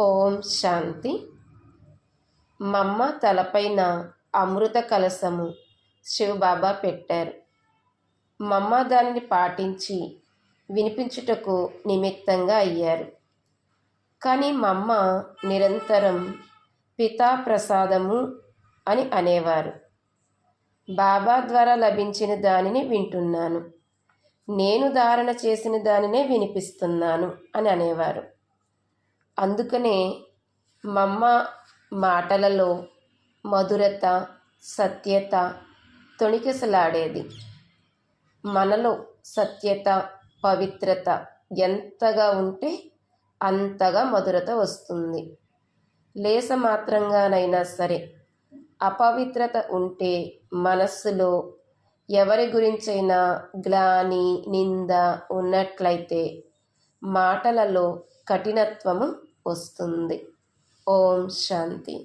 ఓం శాంతి. మమ్మ తలపైన అమృత కలసము శివబాబా పెట్టారు. మమ్మ దానిని పాటించి వినిపించుటకు నిమిత్తంగా అయ్యారు. కానీ మమ్మ నిరంతరం పితా ప్రసాదము అని అనేవారు. బాబా ద్వారా లభించిన దానిని వింటున్నాను. నేను ధారణ చేసిన దానినే వినిపిస్తున్నాను అని అనేవారు. అందుకనే మమ్మ మాటలలో మధురత సత్యత తొణికిసలాడేది. మనలో సత్యత పవిత్రత ఎంతగా ఉంటే అంతగా మధురత వస్తుంది. లేస మాత్రంగానైనా సరే అపవిత్రత ఉంటే మనస్సులో ఎవరి గురించైనా గ్లాని నింద ఉన్నట్లయితే మాటలలో కఠినత్వము వస్తుంది. ఓం శాంతి.